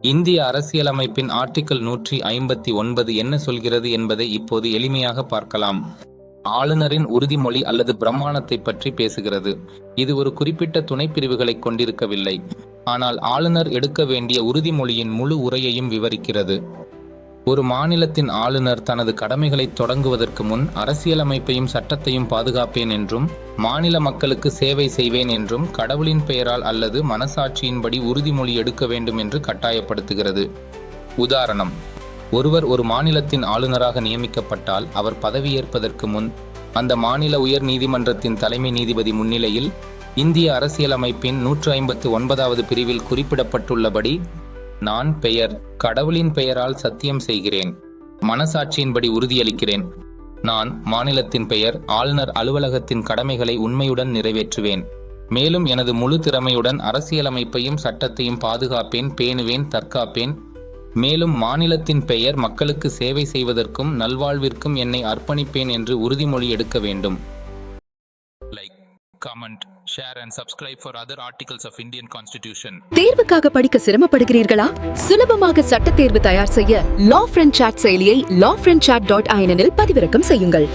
இந்திய அரசியலமைப்பின் ஆர்டிகிள் நூற்றி ஐம்பத்தி ஒன்பது என்ன சொல்கிறது என்பதை இப்போது எளிமையாக பார்க்கலாம். ஆளுநரின் உறுதிமொழி அல்லது பிரமாணத்தை பற்றி பேசுகிறது. இது ஒரு குறிப்பிட்ட துணைப் பிரிவுகளை கொண்டிருக்கவில்லை. ஆனால் ஆளுநர் எடுக்க வேண்டிய உறுதிமொழியின் முழு உரையையும் விவரிக்கிறது. ஒரு மாநிலத்தின் ஆளுநர் தனது கடமைகளை தொடங்குவதற்கு முன் அரசியலமைப்பையும் சட்டத்தையும் பாதுகாப்பேன் என்றும் மாநில மக்களுக்கு சேவை செய்வேன் என்றும் கடவுளின் பெயரால் அல்லது மனசாட்சியின்படி உறுதிமொழி எடுக்க வேண்டும் என்று கட்டாயப்படுத்துகிறது. உதாரணம் ஒருவர் ஒரு மாநிலத்தின் ஆளுநராக நியமிக்கப்பட்டால் அவர் பதவியேற்பதற்கு முன் அந்த மாநில உயர் நீதிமன்றத்தின் தலைமை நீதிபதி முன்னிலையில் இந்திய அரசியலமைப்பின் நூற்று ஐம்பத்து ஒன்பதாவது பிரிவில் குறிப்பிடப்பட்டுள்ளபடி நான் பெயர் கடவுளின் பெயரால் சத்தியம் செய்கிறேன். மனசாட்சியின்படி உறுதியளிக்கிறேன். நான் மாநிலத்தின் பெயர் ஆளுநர் அலுவலகத்தின் கடமைகளை உண்மையுடன் நிறைவேற்றுவேன். மேலும் எனது முழு திறமையுடன் அரசியலமைப்பையும் சட்டத்தையும் பாதுகாப்பேன் பேணுவேன் தற்காப்பேன். மேலும் மாநிலத்தின் பெயர் மக்களுக்கு சேவை செய்வதற்கும் நல்வாழ்விற்கும் என்னை அர்ப்பணிப்பேன் என்று உறுதிமொழி எடுக்க வேண்டும். Comment share and subscribe for other articles of Indian constitution தேர்வுக்காக படிக்க சிரமப்படுகிறீர்களா? சுலபமாக சட்ட தேர்வு தயார் செய்ய லா ஃப்ரெண்ட் சாட் செயலியை லா ஃப்ரெண்ட் சாட் டாட் ஐஎனில் பதிவிறக்கம் செய்யுங்கள்.